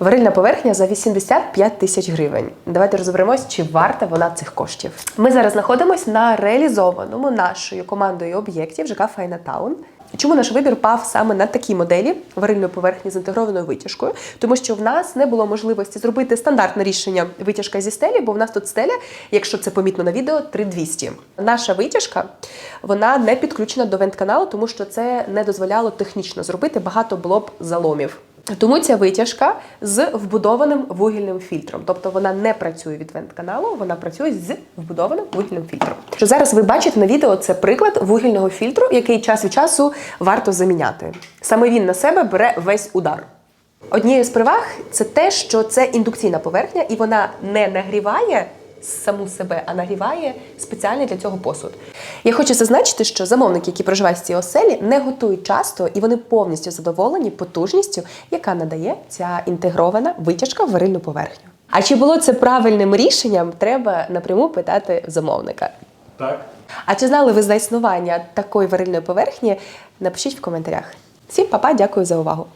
Варильна поверхня за 85 тисяч гривень. Давайте розберемось, чи варта вона цих коштів. Ми зараз знаходимося на реалізованому нашою командою об'єктів ЖК Файна. Чому наш вибір пав саме на такій моделі варильної поверхні з інтегрованою витяжкою? Тому що в нас не було можливості зробити стандартне рішення витяжка зі стелі, бо в нас тут стеля, якщо це помітно на відео, 3200. Наша витяжка вона не підключена до вентканалу, тому що це не дозволяло технічно зробити. Багато було б заломів. Тому ця витяжка з вбудованим вугільним фільтром, тобто вона не працює від вентканалу, вона працює з вбудованим вугільним фільтром. Що зараз ви бачите на відео, це приклад вугільного фільтру, який час від часу варто заміняти. Саме він на себе бере весь удар. Однією з переваг це те, що це індукційна поверхня, і вона не нагріває саму себе, а нагріває спеціальний для цього посуд. Я хочу зазначити, що замовники, які проживають в цій оселі, не готують часто і вони повністю задоволені потужністю, яка надає ця інтегрована витяжка в варильну поверхню. А чи було це правильним рішенням, треба напряму питати замовника. Так. А чи знали ви за існування такої варильної поверхні? Напишіть в коментарях. Всім па-па, дякую за увагу!